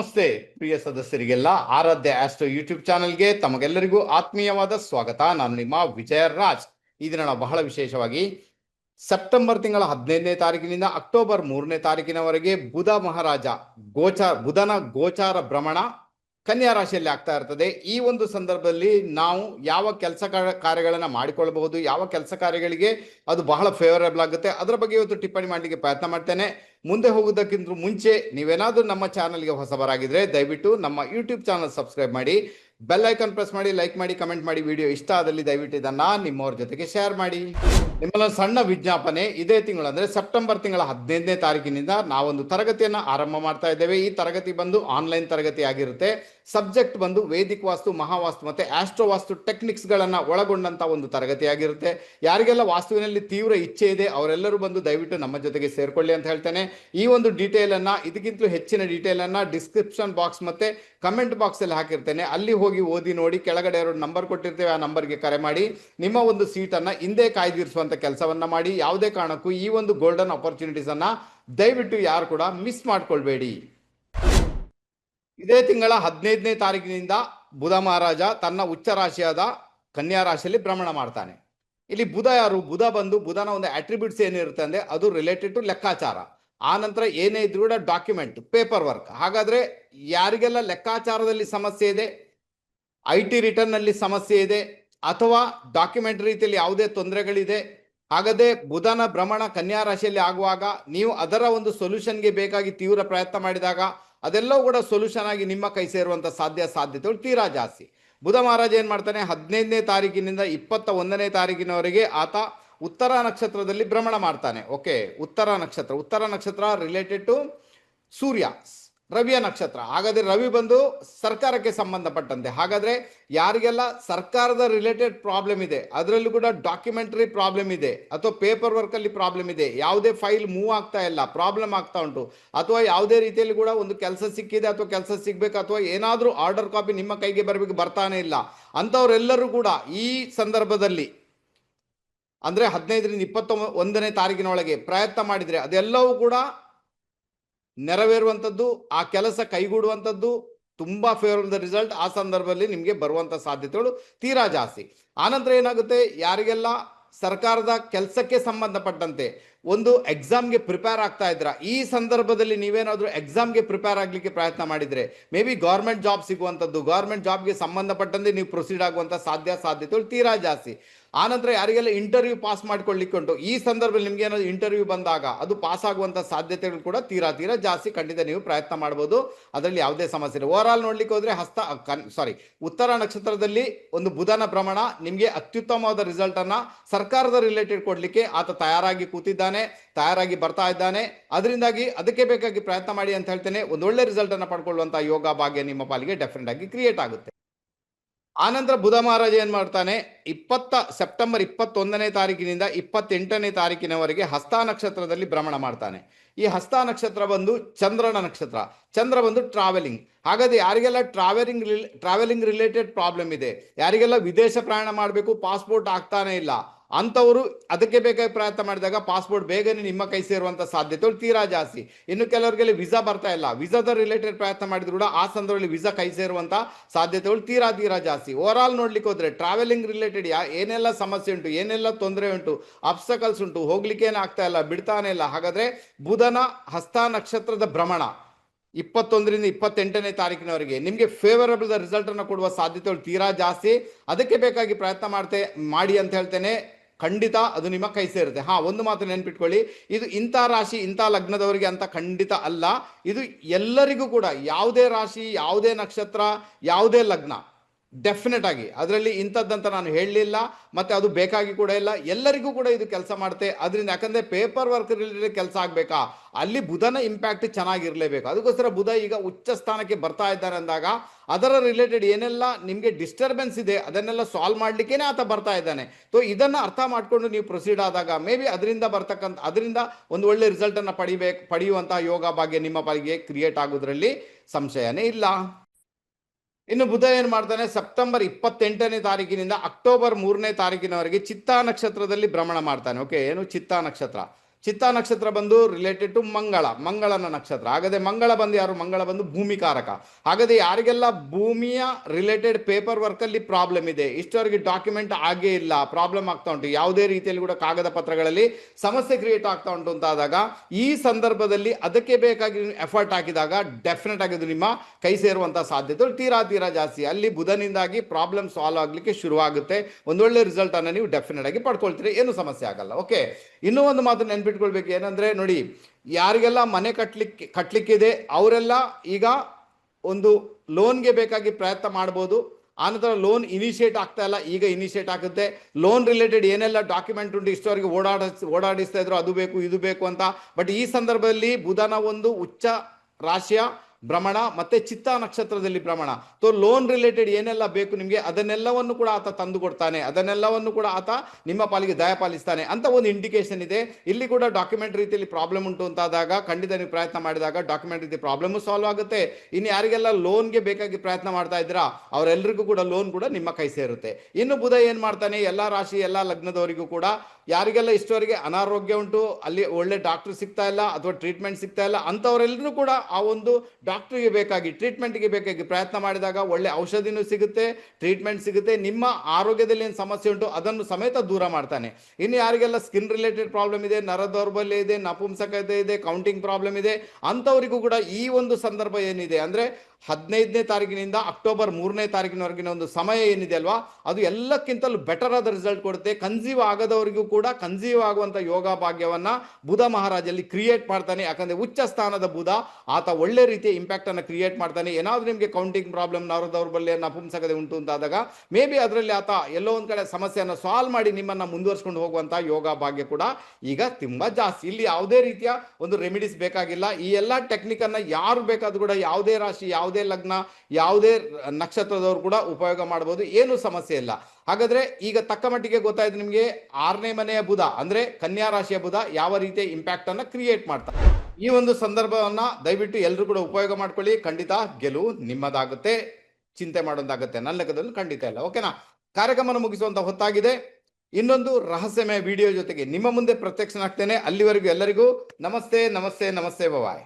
ನಮಸ್ತೆ, ಪ್ರಿಯ ಸದಸ್ಯರಿಗೆಲ್ಲ ಆರಾಧ್ಯ astro YouTube ಚಾನೆಲ್ಗೆ ತಮಗೆಲ್ಲರಿಗೂ ಆತ್ಮೀಯವಾದ ಸ್ವಾಗತ. ನಾನು ನಿಮ್ಮ ವಿಜಯ ರಾಜ್. ಈ ದಿನ ಬಹಳ ವಿಶೇಷವಾಗಿ ಸೆಪ್ಟೆಂಬರ್ ತಿಂಗಳ ಹದಿನೈದನೇ ತಾರೀಕಿನಿಂದ ಅಕ್ಟೋಬರ್ ಮೂರನೇ ತಾರೀಕಿನವರೆಗೆ ಬುಧ ಮಹಾರಾಜ ಗೋಚಾರ, ಬುಧನ ಗೋಚಾರ ಭ್ರಮಣ ಕನ್ಯಾ ರಾಶಿಯಲ್ಲಿ ಆಗ್ತಾ ಇರ್ತದೆ. ಈ ಒಂದು ಸಂದರ್ಭದಲ್ಲಿ ನಾವು ಯಾವ ಕೆಲಸ ಕಾರ್ಯಗಳನ್ನು ಮಾಡಿಕೊಳ್ಳಬಹುದು ಯಾವ ಕೆಲಸ ಕಾರ್ಯಗಳಿಗೆ ಅದು ಬಹಳ ಫೇವರೇಬಲ್ ಆಗುತ್ತೆ, ಅದರ ಬಗ್ಗೆ ಇವತ್ತು ಟಿಪ್ಪಣಿ ಮಾಡಲಿಕ್ಕೆ ಪ್ರಯತ್ನ ಮಾಡ್ತೇನೆ. ಮುಂದೆ ಹೋಗೋದಕ್ಕಿಂತ ಮುಂಚೆ ನೀವೇನಾದರೂ ನಮ್ಮ ಚಾನಲ್ಗೆ ಹೊಸಬರಾಗಿದ್ದರೆ ದಯವಿಟ್ಟು ನಮ್ಮ ಯೂಟ್ಯೂಬ್ ಚಾನಲ್ ಸಬ್ಸ್ಕ್ರೈಬ್ ಮಾಡಿ, ಬೆಲ್ ಐಕಾನ್ ಪ್ರೆಸ್ ಮಾಡಿ, ಲೈಕ್ ಮಾಡಿ, ಕಮೆಂಟ್ ಮಾಡಿ, ವಿಡಿಯೋ ಇಷ್ಟ ಆದಲ್ಲಿ ದಯವಿಟ್ಟು ಇದನ್ನು ನಿಮ್ಮವ್ರ ಜೊತೆಗೆ ಶೇರ್ ಮಾಡಿ. ನಿಮ್ಮಲ್ಲ ಸಣ್ಣ ವಿಜ್ಞಾಪನೆ ಇದೇ ತಿಂಗಳು ಅಂದ್ರೆ ಸೆಪ್ಟೆಂಬರ್ ತಿಂಗಳ ಹದಿನೈದನೇ ತಾರೀಕಿನಿಂದ ನಾವೊಂದು ತರಗತಿಯನ್ನ ಆರಂಭ ಮಾಡ್ತಾ ಇದ್ದೇವೆ. ಈ ತರಗತಿ ಬಂದು ಆನ್ಲೈನ್ ತರಗತಿ ಆಗಿರುತ್ತೆ. ಸಬ್ಜೆಕ್ಟ್ ಬಂದು ವೇದಿಕ ವಾಸ್ತು, ಮಹಾವಾಸ್ತು ಮತ್ತೆ ಆಸ್ಟ್ರೋ ವಾಸ್ತು ಟೆಕ್ನಿಕ್ಸ್ ಗಳನ್ನ ಒಳಗೊಂಡಂತ ಒಂದು ತರಗತಿ ಆಗಿರುತ್ತೆ. ಯಾರಿಗೆಲ್ಲ ವಾಸ್ತುವಿನಲ್ಲಿ ತೀವ್ರ ಇಚ್ಛೆ ಇದೆ ಅವರೆಲ್ಲರೂ ಬಂದು ದಯವಿಟ್ಟು ನಮ್ಮ ಜೊತೆಗೆ ಸೇರ್ಕೊಳ್ಳಿ ಅಂತ ಹೇಳ್ತೇನೆ. ಈ ಒಂದು ಡೀಟೇಲ್ ಅನ್ನ, ಇದಕ್ಕಿಂತಲೂ ಹೆಚ್ಚಿನ ಡೀಟೇಲ್ ಅನ್ನ ಡಿಸ್ಕ್ರಿಪ್ಷನ್ ಬಾಕ್ಸ್ ಮತ್ತೆ ಕಮೆಂಟ್ ಬಾಕ್ಸ್ ಅಲ್ಲಿ ಹಾಕಿರ್ತೇನೆ. ಅಲ್ಲಿ ಹೋಗಿ ಓದಿ ನೋಡಿ, ಕೆಳಗಡೆ ಎರಡು ನಂಬರ್ ಕೊಟ್ಟಿರ್ತೇವೆ, ಆ ನಂಬರ್ಗೆ ಕರೆ ಮಾಡಿ. ನಿಮ್ಮ ಒಂದು ಸೀಟ್ ಅನ್ನ ಹಿಂದೆ ಕಾಯ್ದಿರಿಸುವಂತ ಕೆಲಸವನ್ನ ಮಾಡಿ ಯಾವುದೇ ಕಾರಣಕ್ಕೂ ಈ ಒಂದು ಗೋಲ್ಡನ್ ಅಪರ್ಚುನಿಟೀಸನ್ನು ದಯವಿಟ್ಟು ಯಾರು ಕೂಡ ಮಿಸ್ ಮಾಡ್ಕೊಳ್ಬೇಡಿ. ಇದೇ ತಿಂಗಳ ಹದಿನೈದನೇ ತಾರೀಕಿನಿಂದ ಬುಧ ಮಹಾರಾಜ ತನ್ನ ಉಚ್ಚ ರಾಶಿಯಾದ ಕನ್ಯಾ ರಾಶಿಯಲ್ಲಿ ಭ್ರಮಣ ಮಾಡ್ತಾನೆ. ಇಲ್ಲಿ ಬುಧ ಯಾರು? ಬುಧ ಬಂದು ಬುಧನ ಒಂದು ಅಟ್ರಿಬ್ಯೂಟ್ಸ್ ಏನಿರುತ್ತೆ ಅಂದ್ರೆ ಅದು ರಿಲೇಟೆಡ್ ಟು ಲೆಕ್ಕಾಚಾರ. ಆ ನಂತರ ಏನೇ ಇದ್ರೂ ಕೂಡ ಡಾಕ್ಯುಮೆಂಟ್ ಪೇಪರ್ ವರ್ಕ್ ಹಾಗಾದ್ರೆ ಯಾರಿಗೆಲ್ಲ ಲೆಕ್ಕಾಚಾರದಲ್ಲಿ ಸಮಸ್ಯೆ ಇದೆ ಐ ಟಿ ರಿಟರ್ನ್ನಲ್ಲಿ ಸಮಸ್ಯೆ ಇದೆ, ಅಥವಾ ಡಾಕ್ಯುಮೆಂಟ್ ರೀತಿಯಲ್ಲಿ ಯಾವುದೇ ತೊಂದರೆಗಳಿದೆ ಹಾಗಾದ್ರೆ ಬುಧನ ಭ್ರಮಣ ಕನ್ಯಾ ರಾಶಿಯಲ್ಲಿ ಆಗುವಾಗ ನೀವು ಅದರ ಒಂದು ಸೊಲ್ಯೂಷನ್ಗೆ ಬೇಕಾಗಿ ತೀವ್ರ ಪ್ರಯತ್ನ ಮಾಡಿದಾಗ ಅದೆಲ್ಲವೂ ಕೂಡ ಸೊಲ್ಯೂಷನ್ ಆಗಿ ನಿಮ್ಮ ಕೈ ಸೇರುವಂತ ಸಾಧ್ಯ ಸಾಧ್ಯತೆಗಳು ತೀರಾ ಜಾಸ್ತಿ. ಬುಧ ಮಹಾರಾಜ ಏನು ಮಾಡ್ತಾನೆ? ಹದಿನೈದನೇ ತಾರೀಕಿನಿಂದ ಇಪ್ಪತ್ತ ಒಂದನೇ ತಾರೀಕಿನವರೆಗೆ ಆತ ಉತ್ತರ ನಕ್ಷತ್ರದಲ್ಲಿ ಭ್ರಮಣ ಮಾಡ್ತಾನೆ. ಓಕೆ ಉತ್ತರ ನಕ್ಷತ್ರ ಉತ್ತರ ನಕ್ಷತ್ರ ರಿಲೇಟೆಡ್ ಟು ಸೂರ್ಯ. ರವಿಯ ನಕ್ಷತ್ರ. ಹಾಗಾದ್ರೆ ರವಿ ಬಂದು ಸರ್ಕಾರಕ್ಕೆ ಸಂಬಂಧಪಟ್ಟಂತೆ. ಹಾಗಾದ್ರೆ ಯಾರಿಗೆಲ್ಲ ಸರ್ಕಾರದ ರಿಲೇಟೆಡ್ ಪ್ರಾಬ್ಲಮ್ ಇದೆ, ಅದರಲ್ಲೂ ಕೂಡ ಡಾಕ್ಯುಮೆಂಟರಿ ಪ್ರಾಬ್ಲಮ್ ಇದೆ, ಅಥವಾ ಪೇಪರ್ ವರ್ಕ್ ಅಲ್ಲಿ ಪ್ರಾಬ್ಲಮ್ ಇದೆ, ಯಾವುದೇ ಫೈಲ್ ಮೂವ್ ಆಗ್ತಾ ಇಲ್ಲ ಪ್ರಾಬ್ಲಮ್ ಆಗ್ತಾ ಉಂಟು, ಅಥವಾ ಯಾವುದೇ ರೀತಿಯಲ್ಲಿ ಕೂಡ ಒಂದು ಕೆಲಸ ಸಿಕ್ಕಿದೆ, ಅಥವಾ ಕೆಲಸ ಸಿಗ್ಬೇಕು, ಅಥವಾ ಏನಾದರೂ ಆರ್ಡರ್ ಕಾಪಿ ನಿಮ್ಮ ಕೈಗೆ ಬರಬೇಕು, ಬರ್ತಾನೆ ಇಲ್ಲ ಅಂಥವರೆಲ್ಲರೂ ಕೂಡ ಈ ಸಂದರ್ಭದಲ್ಲಿ, ಅಂದ್ರೆ ಹದಿನೈದರಿಂದ ಇಪ್ಪತ್ತೊಂಬ ಒಂದನೇ ತಾರೀಕಿನೊಳಗೆ ಪ್ರಯತ್ನ ಮಾಡಿದ್ರೆ, ಅದೆಲ್ಲವೂ ಕೂಡ ನೆರವೇರುವಂಥದ್ದು, ಆ ಕೆಲಸ ಕೈಗೂಡುವಂಥದ್ದು ತುಂಬಾ ಫೇವರಬಲ್ ರಿಸಲ್ಟ್ ಆ ಸಂದರ್ಭದಲ್ಲಿ ನಿಮಗೆ ಬರುವಂಥ ಸಾಧ್ಯತೆಗಳು ತೀರಾ ಜಾಸ್ತಿ. ಆನಂತರ ಏನಾಗುತ್ತೆ? ಯಾರಿಗೆಲ್ಲ ಸರ್ಕಾರದ ಕೆಲಸಕ್ಕೆ ಸಂಬಂಧಪಟ್ಟಂತೆ ಒಂದು ಎಕ್ಸಾಮ್ಗೆ ಪ್ರಿಪೇರ್ ಆಗ್ತಾ ಇದ್ರ, ಈ ಸಂದರ್ಭದಲ್ಲಿ ನೀವೇನಾದರೂ ಎಕ್ಸಾಮ್ಗೆ ಪ್ರಿಪೇರ್ ಆಗಲಿಕ್ಕೆ ಪ್ರಯತ್ನ ಮಾಡಿದ್ರೆ ಮೇ ಬಿ ಗೌರ್ಮೆಂಟ್ ಜಾಬ್ ಸಿಗುವಂಥದ್ದು ಗೌರ್ಮೆಂಟ್ ಜಾಬ್ಗೆ ಸಂಬಂಧಪಟ್ಟಂತೆ ನೀವು ಪ್ರೊಸೀಡ್ ಆಗುವಂತ ಸಾಧ್ಯ ಸಾಧ್ಯತೆಗಳು ತೀರಾ ಜಾಸ್ತಿ. ಆನಂತರ ಯಾರಿಗೆಲ್ಲ ಇಂಟರ್ವ್ಯೂ ಪಾಸ್ ಮಾಡ್ಕೊಳ್ಳಿಕ್ಕೆ ಉಂಟು, ಈ ಸಂದರ್ಭದಲ್ಲಿ ನಿಮ್ಗೆ ಏನಾದ್ರು ಇಂಟರ್ವ್ಯೂ ಬಂದಾಗ ಅದು ಪಾಸ್ ಆಗುವಂತ ಸಾಧ್ಯತೆಗಳು ಕೂಡ ತೀರಾ ತೀರಾ ಜಾಸ್ತಿ, ಖಂಡಿತ ನೀವು ಪ್ರಯತ್ನ ಮಾಡ್ಬೋದು. ಅದರಲ್ಲಿ ಯಾವುದೇ ಸಮಸ್ಯೆ ಇಲ್ಲ. ಓವರ್ ಆಲ್ ನೋಡ್ಲಿಕ್ಕೆ ಹೋದ್ರೆ ಹಸ್ತ ಸಾರಿ ಉತ್ತರ ನಕ್ಷತ್ರದಲ್ಲಿ ಒಂದು ಬುಧನ ಭ್ರಮಣ ನಿಮಗೆ ಅತ್ಯುತ್ತಮವಾದ ರಿಸಲ್ಟ್ ಅನ್ನ ಸರ್ಕಾರದ ರಿಲೇಟೆಡ್ ಕೊಡ್ಲಿಕ್ಕೆ ಆತ ತಯಾರಾಗಿ ಕೂತಿದ್ದಾನೆ. ತಯಾರಾಗಿ ಬರ್ತಾ ಇದ್ದಾನೆ. ಅದರಿಂದಾಗಿ ಅದಕ್ಕೆ ಬೇಕಾಗಿ ಪ್ರಯತ್ನ ಮಾಡಿ ಅಂತ ಹೇಳ್ತೇನೆ, ಒಂದು ಒಳ್ಳೆ ರಿಸಲ್ಟ್ ಅನ್ನು ಪಡ್ಕೊಳ್ಳುವಂತಹ ಯೋಗ ಭಾಗ್ಯ ನಿಮ್ಮ ಪಾಲಿಗೆ ಡೆಫಿನೆಟ್ ಆಗಿ ಕ್ರಿಯೇಟ್ ಆಗುತ್ತೆ. ಆನಂತರ ಬುಧ ಮಹಾರಾಜ ಏನ್ ಮಾಡ್ತಾನೆ, ಇಪ್ಪತ್ತ ಸೆಪ್ಟೆಂಬರ್ ಇಪ್ಪತ್ತೊಂದನೇ ತಾರೀಕಿನಿಂದ ಇಪ್ಪತ್ತೆಂಟನೇ ತಾರೀಕಿನವರೆಗೆ ಹಸ್ತ ನಕ್ಷತ್ರದಲ್ಲಿ ಭ್ರಮಣ ಮಾಡ್ತಾನೆ. ಈ ಹಸ್ತ ನಕ್ಷತ್ರ ಬಂದು ಚಂದ್ರನ ನಕ್ಷತ್ರ. ಚಂದ್ರ ಬಂದು ಟ್ರಾವೆಲಿಂಗ್ ಹಾಗಾದ್ರೆ ಯಾರಿಗೆಲ್ಲ ಟ್ರಾವೆಲಿಂಗ್ ಟ್ರಾವೆಲಿಂಗ್ ರಿಲೇಟೆಡ್ ಪ್ರಾಬ್ಲಮ್ ಇದೆ, ಯಾರಿಗೆಲ್ಲ ವಿದೇಶ ಪ್ರಯಾಣ ಮಾಡಬೇಕು ಪಾಸ್ಪೋರ್ಟ್ ಆಗ್ತಾನೆ ಇಲ್ಲ ಅಂಥವರು ಅದಕ್ಕೆ ಬೇಕಾಗಿ ಪ್ರಯತ್ನ ಮಾಡಿದಾಗ ಪಾಸ್ಪೋರ್ಟ್ ಬೇಗನೆ ನಿಮ್ಮ ಕೈ ಸೇರುವಂಥ ಸಾಧ್ಯತೆಗಳು ತೀರಾ ಜಾಸ್ತಿ. ಇನ್ನು ಕೆಲವರಿಗೆಲ್ಲ ವಿಸಾ ಬರ್ತಾ ಇಲ್ಲ. ವಿಸಾದ ರಿಲೇಟೆಡ್ ಪ್ರಯತ್ನ ಮಾಡಿದ್ರು ಕೂಡ ಆ ಸಂದರ್ಭದಲ್ಲಿ ವಿಸಾ ಕೈ ಸೇರುವಂಥ ಸಾಧ್ಯತೆಗಳು ತೀರಾ ತೀರಾ ಜಾಸ್ತಿ. ಓವರ್ ಆಲ್ ನೋಡ್ಲಿಕ್ಕೆ ಹೋದರೆ ಟ್ರಾವೆಲಿಂಗ್ ರಿಲೇಟೆಡ್ ಏನೆಲ್ಲ ಸಮಸ್ಯೆ ಉಂಟು, ಏನೆಲ್ಲ ತೊಂದರೆ ಉಂಟು ಅಬ್ಸಕಲ್ಸ್ ಉಂಟು, ಹೋಗ್ಲಿಕ್ಕೆ ಆಗ್ತಾ ಇಲ್ಲ, ಬಿಡ್ತಾನೆ ಇಲ್ಲ. ಹಾಗಾದರೆ ಬುಧನ ಹಸ್ತ ನಕ್ಷತ್ರದ ಭ್ರಮಣ ಇಪ್ಪತ್ತೊಂದರಿಂದ ಇಪ್ಪತ್ತೆಂಟನೇ ತಾರೀಕಿನವರೆಗೆ ನಿಮಗೆ ಫೇವರಬಲ್ ರಿಸಲ್ಟನ್ನು ಕೊಡುವ ಸಾಧ್ಯತೆಗಳು ತೀರಾ ಜಾಸ್ತಿ. ಅದಕ್ಕೆ ಬೇಕಾಗಿ ಪ್ರಯತ್ನ ಮಾಡ್ತೆ, ಮಾಡಿ ಅಂತ ಹೇಳ್ತೇನೆ. ಖಂಡಿತ ಅದು ನಿಮ್ಮ ಕೈ ಸೇರುತ್ತೆ. ಹಾ, ಒಂದು ಮಾತು ನೆನ್ಪಿಟ್ಕೊಳ್ಳಿ. ಇದು ಇಂಥ ರಾಶಿ, ಇಂಥ ಲಗ್ನದವರಿಗೆ ಅಂತ ಖಂಡಿತ ಅಲ್ಲ. ಇದು ಎಲ್ಲರಿಗೂ ಕೂಡ ಯಾವುದೇ ರಾಶಿ, ಯಾವುದೇ ನಕ್ಷತ್ರ, ಯಾವುದೇ ಲಗ್ನ ಡೆಫಿನೆಟ್ ಆಗಿ. ಅದರಲ್ಲಿ ಇಂಥದ್ದಂತ ನಾನು ಹೇಳಲಿಲ್ಲ, ಮತ್ತೆ ಅದು ಬೇಕಾಗಿ ಕೂಡ ಇಲ್ಲ. ಎಲ್ಲರಿಗೂ ಕೂಡ ಇದು ಕೆಲಸ ಮಾಡುತ್ತೆ. ಅದರಿಂದ ಯಾಕಂದ್ರೆ ಪೇಪರ್ ವರ್ಕ್ ರಿಲೇಟೆಡ್ ಕೆಲಸ ಆಗಬೇಕಾ? ಅಲ್ಲಿ ಬುಧನ ಇಂಪ್ಯಾಕ್ಟ್ ಚೆನ್ನಾಗಿರ್ಲೇಬೇಕು. ಅದಕ್ಕೋಸ್ಕರ ಬುಧ ಈಗ ಉಚ್ಚ ಸ್ಥಾನಕ್ಕೆ ಬರ್ತಾ ಇದ್ದಾರೆ ಅಂದಾಗ, ಅದರ ರಿಲೇಟೆಡ್ ಏನೆಲ್ಲ ನಿಮಗೆ ಡಿಸ್ಟರ್ಬೆನ್ಸ್ ಇದೆ, ಅದನ್ನೆಲ್ಲ ಸಾಲ್ವ್ ಮಾಡಲಿಕ್ಕೇನೆ ಆತ ಬರ್ತಾ ಇದ್ದಾನೆ. ಸೊ ಇದನ್ನ ಅರ್ಥ ಮಾಡ್ಕೊಂಡು ನೀವು ಪ್ರೊಸೀಡ್ ಆದಾಗ ಮೇ ಬಿ ಅದರಿಂದ ಬರ್ತಕ್ಕಂಥ, ಅದರಿಂದ ಒಂದು ಒಳ್ಳೆ ರಿಸಲ್ಟನ್ನು ಪಡಿಬೇಕು, ಪಡೆಯುವಂತಹ ಯೋಗ ಭಾಗ್ಯ ನಿಮ್ಮ ಪಾಲಿಗೆ ಕ್ರಿಯೇಟ್ ಆಗೋದ್ರಲ್ಲಿ ಸಂಶಯನೇ ಇಲ್ಲ. ಇನ್ನು ಬುಧ ಏನ್ ಮಾಡ್ತಾನೆ? ಸೆಪ್ಟೆಂಬರ್ ಇಪ್ಪತ್ತೆಂಟನೇ ತಾರೀಕಿನಿಂದ ಅಕ್ಟೋಬರ್ ಮೂರನೇ ತಾರೀಕಿನವರೆಗೆ ಚಿತ್ತಾ ನಕ್ಷತ್ರದಲ್ಲಿ ಭ್ರಮಣ ಮಾಡ್ತಾನೆ. ಓಕೆ, ಏನು ಚಿತ್ತಾ ನಕ್ಷತ್ರ? ಚಿತ್ತ ನಕ್ಷತ್ರ ಬಂದು ರಿಲೇಟೆಡ್ ಟು ಮಂಗಳ, ಮಂಗಳನ ನಕ್ಷತ್ರ. ಹಾಗಾದರೆ ಮಂಗಳ ಬಂದು ಯಾರು? ಮಂಗಳ ಬಂದು ಭೂಮಿಕಾರಕ. ಹಾಗಾದ್ರೆ ಯಾರಿಗೆಲ್ಲ ಭೂಮಿಯ ರಿಲೇಟೆಡ್ ಪೇಪರ್ ವರ್ಕ್ ಅಲ್ಲಿ ಪ್ರಾಬ್ಲಮ್ ಇದೆ, ಇಷ್ಟವರೆಗೆ ಡಾಕ್ಯುಮೆಂಟ್ ಆಗೇ ಇಲ್ಲ ಪ್ರಾಬ್ಲಮ್ ಆಗ್ತಾ ಉಂಟು, ಯಾವುದೇ ರೀತಿಯಲ್ಲಿ ಕೂಡ ಕಾಗದ ಪತ್ರಗಳಲ್ಲಿ ಸಮಸ್ಯೆ ಕ್ರಿಯೇಟ್ ಆಗ್ತಾ ಉಂಟು ಅಂತ ಆದಾಗ ಈ ಸಂದರ್ಭದಲ್ಲಿ ಅದಕ್ಕೆ ಬೇಕಾಗಿ ಎಫರ್ಟ್ ಹಾಕಿದಾಗ ಡೆಫಿನೆಟ್ ಆಗಿ ನಿಮ್ಮ ಕೈ ಸೇರುವಂತಹ ಸಾಧ್ಯತೆ ತೀರಾ ತೀರಾ ಜಾಸ್ತಿ. ಅಲ್ಲಿ ಬುಧನಿಂದಾಗಿ ಪ್ರಾಬ್ಲಮ್ ಸಾಲ್ವ್ ಆಗ್ಲಿಕ್ಕೆ ಶುರುವಾಗುತ್ತೆ. ಒಂದೊಳ್ಳೆ ರಿಸಲ್ಟ್ ಅನ್ನ ನೀವು ಡೆಫಿನೆಟ್ ಆಗಿ ಪಡ್ಕೊಳ್ತೀರಿ. ಏನು ಸಮಸ್ಯೆ ಆಗಲ್ಲ. ಓಕೆ ಇನ್ನೂ ಒಂದು ಮಾತು ನೆನ್ಪಿಟ್ಕೊಳ್ಬೇಕು ಏನಂದ್ರೆ ನೋಡಿ, ಯಾರಿಗೆಲ್ಲ ಮನೆ ಕಟ್ಲಿಕ್ಕೆ, ಕಟ್ಲಿಕ್ಕಿದೆ, ಅವರೆಲ್ಲ ಈಗ ಒಂದು ಲೋನ್ಗೆ ಬೇಕಾಗಿ ಪ್ರಯತ್ನ ಮಾಡ್ಬೋದು. ಆನಂತರ ಲೋನ್ ಇನಿಷಿಯೇಟ್ ಆಗ್ತಾ ಇಲ್ಲ, ಈಗ ಇನಿಷಿಯೇಟ್ ಆಗುತ್ತೆ. ಲೋನ್ ರಿಲೇಟೆಡ್ ಏನೆಲ್ಲ ಡಾಕ್ಯುಮೆಂಟ್ ಉಂಟು ಇಷ್ಟವರೆಗೆ ಓಡಾಡ, ಓಡಾಡಿಸ್ತಾ ಇದ್ರು, ಅದು ಬೇಕು, ಇದು ಬೇಕು ಅಂತ. ಬಟ್ ಈ ಸಂದರ್ಭದಲ್ಲಿ ಬುಧನ ಒಂದು ಉಚ್ಚ ರಾಶಿಯ ಭ್ರಮಣ ಮತ್ತೆ ಚಿತ್ತ ನಕ್ಷತ್ರದಲ್ಲಿ ಭ್ರಮಣ. ಸೊ ಲೋನ್ ರಿಲೇಟೆಡ್ ಏನೆಲ್ಲ ಬೇಕು ನಿಮಗೆ, ಅದನ್ನೆಲ್ಲವನ್ನು ಕೂಡ ಆತ ತಂದು ಕೊಡ್ತಾನೆ. ಅದನ್ನೆಲ್ಲವನ್ನು ಕೂಡ ಆತ ನಿಮ್ಮ ಪಾಲಿಗೆ ದಯಪಾಲಿಸ್ತಾನೆ ಅಂತ ಒಂದು ಇಂಡಿಕೇಶನ್ ಇದೆ. ಇಲ್ಲಿ ಕೂಡ ಡಾಕ್ಯುಮೆಂಟ್ ರೀತಿಯಲ್ಲಿ ಪ್ರಾಬ್ಲಮ್ ಉಂಟು ಅಂತಾದಾಗ, ಖಂಡಿತ ನೀವು ಪ್ರಯತ್ನ ಮಾಡಿದಾಗ ಡಾಕ್ಯುಮೆಂಟ್ ರೀತಿ ಪ್ರಾಬ್ಲಮ್ ಸಾಲ್ವ್ ಆಗುತ್ತೆ. ಇನ್ನು ಯಾರಿಗೆಲ್ಲ ಲೋನ್ಗೆ ಬೇಕಾಗಿ ಪ್ರಯತ್ನ ಮಾಡ್ತಾ ಇದ್ದೀರಾ ಅವರೆಲ್ಲರಿಗೂ ಕೂಡ ಲೋನ್ ಕೂಡ ನಿಮ್ಮ ಕೈ ಸೇರುತ್ತೆ. ಇನ್ನು ಬುಧ ಏನ್ ಮಾಡ್ತಾನೆ, ಎಲ್ಲಾ ರಾಶಿ, ಎಲ್ಲಾ ಲಗ್ನದವರಿಗೂ ಕೂಡ ಯಾರಿಗೆಲ್ಲ ಇಷ್ಟವರೆಗೆ ಅನಾರೋಗ್ಯ ಉಂಟು, ಅಲ್ಲಿ ಒಳ್ಳೆ ಡಾಕ್ಟರ್ ಸಿಗ್ತಾ ಇಲ್ಲ ಅಥವಾ ಟ್ರೀಟ್ಮೆಂಟ್ ಸಿಗ್ತಾ ಇಲ್ಲ ಅಂತವರೆಲ್ಲರೂ ಕೂಡ ಆ ಒಂದು ಡಾಕ್ಟ್ರಿಗೆ ಬೇಕಾಗಿ, ಟ್ರೀಟ್ಮೆಂಟ್ಗೆ ಬೇಕಾಗಿ ಪ್ರಯತ್ನ ಮಾಡಿದಾಗ ಒಳ್ಳೆ ಔಷಧಿನೂ ಸಿಗುತ್ತೆ, ಟ್ರೀಟ್ಮೆಂಟ್ ಸಿಗುತ್ತೆ, ನಿಮ್ಮ ಆರೋಗ್ಯದಲ್ಲಿ ಏನು ಸಮಸ್ಯೆ ಉಂಟು ಅದನ್ನು ಸಮೇತ ದೂರ ಮಾಡ್ತಾನೆ. ಇನ್ನು ಯಾರಿಗೆಲ್ಲ ಸ್ಕಿನ್ ರಿಲೇಟೆಡ್ ಪ್ರಾಬ್ಲಮ್ ಇದೆ, ನರ ದೌರ್ಬಲ್ಯ ಇದೆ, ನಪುಂಸಕತೆ ಇದೆ ಕೌಂಟಿಂಗ್ ಪ್ರಾಬ್ಲಮ್ ಇದೆ, ಅಂಥವರಿಗೂ ಕೂಡ ಈ ಒಂದು ಸಂದರ್ಭ ಏನಿದೆ ಅಂದ್ರೆ ಹದಿನೈದನೇ ತಾರೀಕಿನಿಂದ ಅಕ್ಟೋಬರ್ ಮೂರನೇ ತಾರೀಕಿನವರೆಗಿನ ಒಂದು ಸಮಯ ಏನಿದೆ ಅಲ್ವಾ? ಅದು ಎಲ್ಲಕ್ಕಿಂತಲೂ ಬೆಟರ್ ಆದ ರಿಸಲ್ಟ್ ಕೊಡುತ್ತೆ. ಕನ್ಸೀವ್ ಆಗದವರಿಗೂ ಕೂಡ ಕನ್ಸೀವ್ ಆಗುವಂತ ಯೋಗ ಭಾಗ್ಯವನ್ನ ಬುಧ ಮಹಾರಾಜಲ್ಲಿ ಕ್ರಿಯೇಟ್ ಮಾಡ್ತಾನೆ. ಯಾಕಂದರೆ ಉಚ್ಚ ಸ್ಥಾನದ ಬುಧ ಆತ ಒಳ್ಳೆ ರೀತಿಯ ಇಂಪ್ಯಾಕ್ಟ್ ಅನ್ನ ಕ್ರಿಯೇಟ್ ಮಾಡ್ತಾನೆ. ಏನಾದರೂ ನಿಮಗೆ ಕೌಂಟಿಂಗ್ ಪ್ರಾಬ್ಲಮ್ ನಾರದವ್ರ ದೌರ್ಬಲ್ಯ ನಪುಂಸಕತೆ ಉಂಟು ಅಂತಾದಾಗ ಮೇ ಬಿ ಅದರಲ್ಲಿ ಆತ ಎಲ್ಲೋ ಒಂದ್ ಕಡೆ ಸಮಸ್ಯೆಯನ್ನು ಸಾಲ್ವ್ ಮಾಡಿ ನಿಮ್ಮನ್ನ ಮುಂದುವರ್ಸ್ಕೊಂಡು ಹೋಗುವಂತ ಯೋಗ ಭಾಗ್ಯ ಕೂಡ ಈಗ ತುಂಬಾ ಜಾಸ್ತಿ. ಇಲ್ಲಿ ಯಾವುದೇ ರೀತಿಯ ಒಂದು ರೆಮಿಡೀಸ್ ಬೇಕಾಗಿಲ್ಲ. ಈ ಎಲ್ಲಾ ಟೆಕ್ನಿಕನ್ನು ಯಾರು ಬೇಕಾದ್ರೂ ಕೂಡ ಯಾವುದೇ ರಾಶಿ ಯಾವುದೇ ಲಗ್ನ, ಯಾವುದೇ ನಕ್ಷತ್ರದವರು ಕೂಡ ಉಪಯೋಗ ಮಾಡಬಹುದು ಏನು ಸಮಸ್ಯೆ ಇಲ್ಲ. ಹಾಗಾದ್ರೆ ಈಗ ತಕ್ಕ ಮಟ್ಟಿಗೆ ಗೊತ್ತಾಯ್ತು ನಿಮಗೆ, ಆರನೇ ಮನೆಯ ಬುಧ, ಅಂದ್ರೆ ಕನ್ಯಾ ರಾಶಿಯ ಬುಧ ಯಾವ ರೀತಿಯ ಇಂಪ್ಯಾಕ್ಟ್ ಅನ್ನ ಕ್ರಿಯೇಟ್ ಮಾಡ್ತಾರೆ ಈ ಒಂದು ಸಂದರ್ಭವನ್ನ ದಯವಿಟ್ಟು ಎಲ್ಲರೂ ಕೂಡ ಉಪಯೋಗ ಮಾಡ್ಕೊಳ್ಳಿ. ಖಂಡಿತ ಗೆಲುವು ನಿಮ್ಮದಾಗುತ್ತೆ. ಚಿಂತೆ ಮಾಡೋದಾಗುತ್ತೆ. ನನ್ನ ಲೆಕ್ಕದಲ್ಲಿ ಖಂಡಿತ ಇಲ್ಲ. ಓಕೆನಾ ಕಾರ್ಯಕ್ರಮನ ಮುಗಿಸುವಂತ ಹೊತ್ತಾಗಿದೆ. ಇನ್ನೊಂದು ರಹಸ್ಯಮಯ ವಿಡಿಯೋ ಜೊತೆಗೆ ನಿಮ್ಮ ಮುಂದೆ ಪ್ರತ್ಯಕ್ಷನಾಗ್ತೇನೆ. ಅಲ್ಲಿವರೆಗೂ ಎಲ್ಲರಿಗೂ ನಮಸ್ತೆ ನಮಸ್ತೆ ನಮಸ್ತೆ ಬಾಯ್